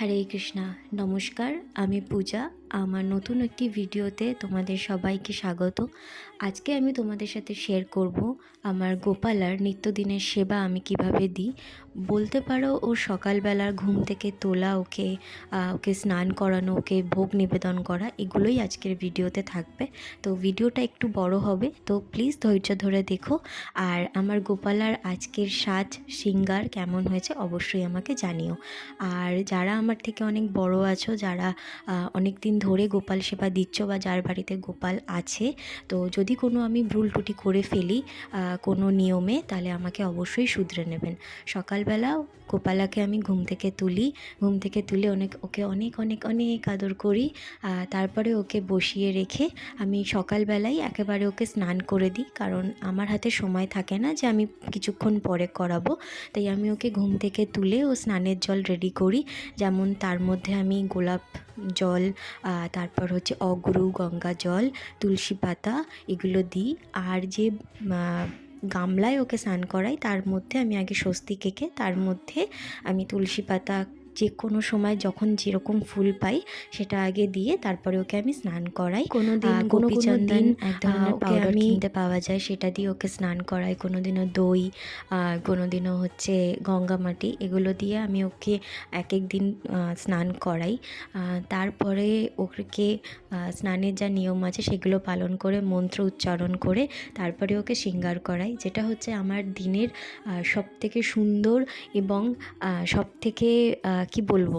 হরে কৃষ্ণা নমস্কার আমি পূজা। আমার নতুন একটি ভিডিওতে তোমাদের সবাইকে স্বাগত। আজকে আমি তোমাদের সাথে শেয়ার করব আমার গোপালার নিত্যদিনের সেবা আমি কীভাবে দিই। বলতে পারো ও সকালবেলার ঘুম থেকে তোলা, ওকে ওকে স্নান করানো, ওকে ভোগ নিবেদন করা, এগুলোই আজকের ভিডিওতে থাকবে। তো ভিডিওটা একটু বড় হবে, তো প্লিজ ধৈর্য ধরে দেখো। আর আমার গোপালার আজকের সাজ, সিঙ্গার কেমন হয়েছে অবশ্যই আমাকে জানিও। আর যারা আমার থেকে অনেক বড় আছো, যারা অনেক দিন ধরে গোপাল সেবা দিচ্ছ বা যার বাড়িতে গোপাল আছে, তো যদি কোনো আমি ভুল টুটি করে ফেলি কোনো নিয়মে, তাহলে আমাকে অবশ্যই শুধরে নেবেন। সকালবেলা গোপালাকে আমি ঘুম থেকে তুলি, ঘুম থেকে তুলে অনেক, ওকে অনেক অনেক অনেক আদর করি তারপরে ওকে বসিয়ে রেখে আমি সকালবেলায় একেবারে ওকে স্নান করে দিই, কারণ আমার হাতে সময় থাকে না যে আমি কিছুক্ষণ পরে করাবো, তাই আমি ওকে ঘুম থেকে তুলে ও স্নানের জল রেডি করি, যেমন তার মধ্যে আমি গোলাপ জল তারপর হচ্ছে অগরু, গঙ্গা জল, তুলসী পাতা, এগুলো দিই। আর যে গামলায় ওকে স্নান করাই, তার মধ্যে আমি আগে স্বস্তি কেকে তার মধ্যে আমি তুলসী পাতা যে কোনো সময় যখন যেরকম ফুল পাই সেটা আগে দিয়ে তারপরে ওকে আমি স্নান করাই। কোনো দিন কোনো দিন এক ধরনের পাউডার আমি- কিনতে পাওয়া যায় সেটা দিয়ে ওকে স্নান করাই। কোনো দিনও দই কোনো দিনও হচ্ছে গঙ্গা মাটি এগুলো দিয়ে আমি ওকে এক এক দিন স্নান করাই। তারপরে ওকে স্নানের যা নিয়ম আছে সেগুলো পালন করে মন্ত্র উচ্চারণ করে তারপরে ওকে শৃঙ্গার করাই। যেটা হচ্ছে আমার দিনের সব থেকে সুন্দর এবং সব থেকে কি বলব?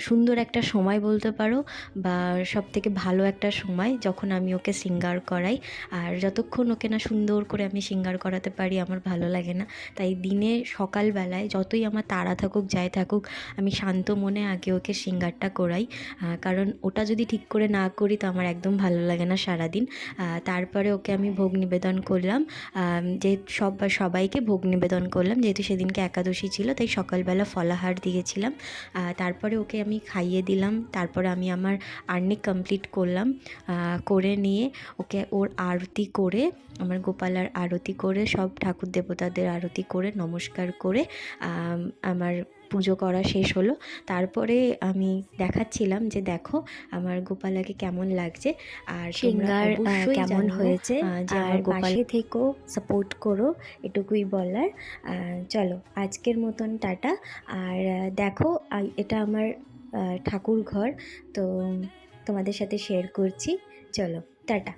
সুন্দর একটা সময় বলতে পারো বা সব থেকে ভালো একটা সময় যখন আমি ওকে সিঙ্গার করাই। আর যতক্ষণ ওকে না সুন্দর করে আমি সিঙ্গার করাতে পারি, আমার ভালো লাগে না। তাই দিনে সকালবেলায় যতই আমার তাড়া থাকুক, যাই থাকুক, আমি শান্ত মনে আগে ওকে সিঙ্গারটা করাই। কারণ ওটা যদি ঠিক করে না করি তো আমার একদম ভালো লাগে না সারাদিন। তারপরে ওকে আমি ভোগ নিবেদন করলাম। যে সব, সবাইকে ভোগ নিবেদন করলাম। যেহেতু সেদিনকে একাদশী ছিল, তাই সকালবেলা ফলাহার দিয়েছিলাম। তারপরে ওকে আমি খাইয়ে দিলাম। তারপরে আমি আমার আর্নিক কমপ্লিট করলাম করে নিয়ে ওকে ওর আরতি করে, আমার গোপালার আরতি করে, সব ঠাকুর দেবতাদের আরতি করে, নমস্কার করে আমার পুজো করা শেষ হলো। তারপরে আমি দেখাচ্ছিলাম যে দেখো আমার গোপালাকে কেমন লাগছে। আর সিঙ্গার কেমন হয়েছে যে আর আমার গোপাল থেকেও সাপোর্ট করো এটুকুই বলার। চলো আজকের মতন টাটা। আর দেখো এটা আমার ঠাকুর ঘর তো তোমাদের সাথে শেয়ার করছি। চলো টাটা।